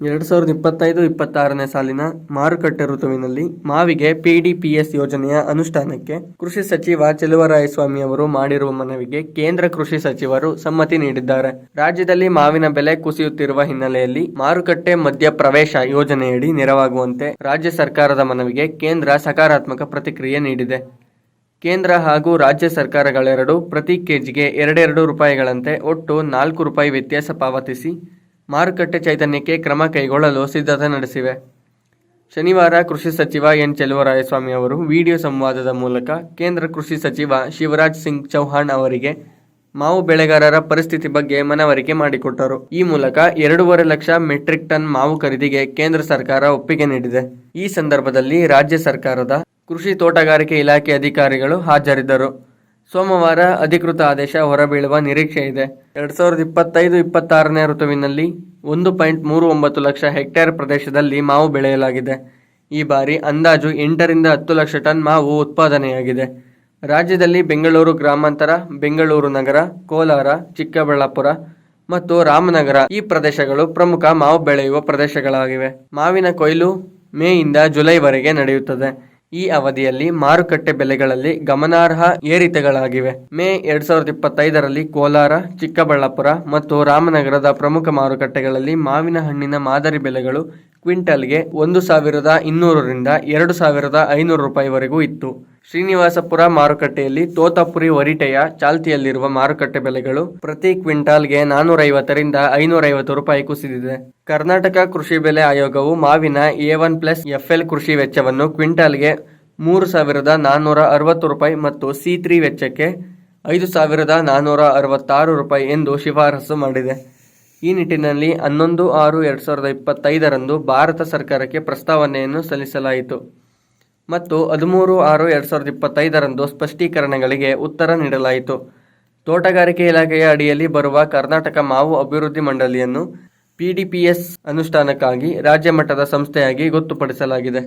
ಎರಡು ಸಾವಿರದ ಇಪ್ಪತ್ತೈದು, ಇಪ್ಪತ್ತಾರನೇ ಸಾಲಿನ ಮಾರುಕಟ್ಟೆ ಋತುವಿನಲ್ಲಿ ಮಾವಿಗೆ ಪಿಡಿಪಿಎಸ್ ಯೋಜನೆಯ ಅನುಷ್ಠಾನಕ್ಕೆ ಕೃಷಿ ಸಚಿವ ಚೆಲುವರಾಯಸ್ವಾಮಿ ಅವರು ಮಾಡಿರುವ ಮನವಿಗೆ ಕೇಂದ್ರ ಕೃಷಿ ಸಚಿವರು ಸಮ್ಮತಿ ನೀಡಿದ್ದಾರೆ. ರಾಜ್ಯದಲ್ಲಿ ಮಾವಿನ ಬೆಲೆ ಕುಸಿಯುತ್ತಿರುವ ಹಿನ್ನೆಲೆಯಲ್ಲಿ ಮಾರುಕಟ್ಟೆ ಮಧ್ಯ ಪ್ರವೇಶ ಯೋಜನೆಯಡಿ ನೆರವಾಗುವಂತೆ ರಾಜ್ಯ ಸರ್ಕಾರದ ಮನವಿಗೆ ಕೇಂದ್ರ ಸಕಾರಾತ್ಮಕ ಪ್ರತಿಕ್ರಿಯೆ ನೀಡಿದೆ. ಕೇಂದ್ರ ಹಾಗೂ ರಾಜ್ಯ ಸರ್ಕಾರಗಳೆರಡು ಪ್ರತಿ ಕೆಜಿಗೆ ಎರಡೆರಡು ರೂಪಾಯಿಗಳಂತೆ ಒಟ್ಟು ನಾಲ್ಕು ರೂಪಾಯಿ ವ್ಯತ್ಯಾಸ ಪಾವತಿಸಿ ಮಾರುಕಟ್ಟೆ ಚೈತನ್ಯಕ್ಕೆ ಕ್ರಮ ಕೈಗೊಳ್ಳಲು ಸಿದ್ಧತೆ ನಡೆಸಿವೆ. ಶನಿವಾರ ಕೃಷಿ ಸಚಿವ ಎನ್. ಚೆಲುವರಾಯಸ್ವಾಮಿ ಅವರು ವಿಡಿಯೋ ಸಂವಾದದ ಮೂಲಕ ಕೇಂದ್ರ ಕೃಷಿ ಸಚಿವ ಶಿವರಾಜ್ ಸಿಂಗ್ ಚೌಹಾಣ್ ಅವರಿಗೆ ಮಾವು ಬೆಳೆಗಾರರ ಪರಿಸ್ಥಿತಿ ಬಗ್ಗೆ ಮನವರಿಕೆ ಮಾಡಿಕೊಟ್ಟರು. ಈ ಮೂಲಕ ಎರಡೂವರೆ ಲಕ್ಷ ಮೆಟ್ರಿಕ್ ಟನ್ ಮಾವು ಖರೀದಿಗೆ ಕೇಂದ್ರ ಸರ್ಕಾರ ಒಪ್ಪಿಗೆ ನೀಡಿದೆ. ಈ ಸಂದರ್ಭದಲ್ಲಿ ರಾಜ್ಯ ಸರ್ಕಾರದ ಕೃಷಿ ತೋಟಗಾರಿಕೆ ಇಲಾಖೆ ಅಧಿಕಾರಿಗಳು ಹಾಜರಿದ್ದರು. ಸೋಮವಾರ ಅಧಿಕೃತ ಆದೇಶ ಹೊರಬೀಳುವ ನಿರೀಕ್ಷೆ ಇದೆ. ಎರಡ್ ಸಾವಿರದ ಇಪ್ಪತ್ತೈದು ಇಪ್ಪತ್ತಾರನೇ ಋತುವಿನಲ್ಲಿ ಒಂದು ಪಾಯಿಂಟ್ ಮೂರು ಒಂಬತ್ತು ಲಕ್ಷ ಹೆಕ್ಟೇರ್ ಪ್ರದೇಶದಲ್ಲಿ ಮಾವು ಬೆಳೆಯಲಾಗಿದೆ. ಈ ಬಾರಿ ಅಂದಾಜು ಎಂಟರಿಂದ ಹತ್ತು ಲಕ್ಷ ಟನ್ ಮಾವು ಉತ್ಪಾದನೆಯಾಗಿದೆ. ರಾಜ್ಯದಲ್ಲಿ ಬೆಂಗಳೂರು ಗ್ರಾಮಾಂತರ, ಬೆಂಗಳೂರು ನಗರ, ಕೋಲಾರ, ಚಿಕ್ಕಬಳ್ಳಾಪುರ ಮತ್ತು ರಾಮನಗರ ಈ ಪ್ರದೇಶಗಳು ಪ್ರಮುಖ ಮಾವು ಬೆಳೆಯುವ ಪ್ರದೇಶಗಳಾಗಿವೆ. ಮಾವಿನ ಕೊಯ್ಲು ಮೇಯಿಂದ ಜುಲೈವರೆಗೆ ನಡೆಯುತ್ತದೆ. ಈ ಅವಧಿಯಲ್ಲಿ ಮಾರುಕಟ್ಟೆ ಬೆಲೆಗಳಲ್ಲಿ ಗಮನಾರ್ಹ ಏರಿಕೆಗಳಾಗಿವೆ ಮೇ ಎರಡ್ ಸಾವಿರದ ಇಪ್ಪತ್ತೈದರಲ್ಲಿ ಕೋಲಾರ, ಚಿಕ್ಕಬಳ್ಳಾಪುರ ಮತ್ತು ರಾಮನಗರದ ಪ್ರಮುಖ ಮಾರುಕಟ್ಟೆಗಳಲ್ಲಿ ಮಾವಿನ ಹಣ್ಣಿನ ಮಾದರಿ ಬೆಲೆಗಳು ಕ್ವಿಂಟಲ್ಗೆ ಒಂದು ಸಾವಿರದ ಇನ್ನೂರರಿಂದ ಎರಡು ಸಾವಿರದ ಐನೂರು ರೂಪಾಯಿವರೆಗೂ ಇತ್ತು. ಶ್ರೀನಿವಾಸಪುರ ಮಾರುಕಟ್ಟೆಯಲ್ಲಿ ತೋತಾಪುರಿ ವರಿಟೆಯ ಚಾಲ್ತಿಯಲ್ಲಿರುವ ಮಾರುಕಟ್ಟೆ ಬೆಲೆಗಳು ಪ್ರತಿ ಕ್ವಿಂಟಾಲ್ಗೆ ನಾನೂರೈವತ್ತರಿಂದ ಐನೂರೈವತ್ತು ರೂಪಾಯಿ ಕುಸಿದಿದೆ. ಕರ್ನಾಟಕ ಕೃಷಿ ಬೆಲೆ ಆಯೋಗವು ಮಾವಿನ ಎ ಒನ್ ಪ್ಲಸ್ ಎಫ್ಎಲ್ ಕೃಷಿ ವೆಚ್ಚವನ್ನು ಕ್ವಿಂಟಾಲ್ಗೆ ಮೂರು ಸಾವಿರದ ನಾನ್ನೂರ ಅರವತ್ತು ರೂಪಾಯಿ ಮತ್ತು ಸಿ ತ್ರೀ ವೆಚ್ಚಕ್ಕೆ ಐದು ಸಾವಿರದ ನಾನ್ನೂರ ಅರವತ್ತಾರು ರೂಪಾಯಿ ಎಂದು ಶಿಫಾರಸು ಮಾಡಿದೆ. ಈ ನಿಟ್ಟಿನಲ್ಲಿ ಹನ್ನೊಂದು ಆರು ಎರಡು ಸಾವಿರದ ಇಪ್ಪತ್ತೈದರಂದು ಭಾರತ ಸರ್ಕಾರಕ್ಕೆ ಪ್ರಸ್ತಾವನೆಯನ್ನು ಸಲ್ಲಿಸಲಾಯಿತು. ಮತ್ತು ಹದಿಮೂರು ಆರು ಎರಡು ಸಾವಿರದ ಇಪ್ಪತ್ತೈದರಂದು ಸ್ಪಷ್ಟೀಕರಣಗಳಿಗೆ ಉತ್ತರ ನೀಡಲಾಯಿತು. ತೋಟಗಾರಿಕೆ ಇಲಾಖೆಯ ಅಡಿಯಲ್ಲಿ ಬರುವ ಕರ್ನಾಟಕ ಮಾವು ಅಭಿವೃದ್ಧಿ ಮಂಡಳಿಯನ್ನು ಪಿಡಿಪಿಎಸ್ ಅನುಷ್ಠಾನಕ್ಕಾಗಿ ರಾಜ್ಯ ಮಟ್ಟದ ಸಂಸ್ಥೆಯಾಗಿ ಗೊತ್ತುಪಡಿಸಲಾಗಿದೆ.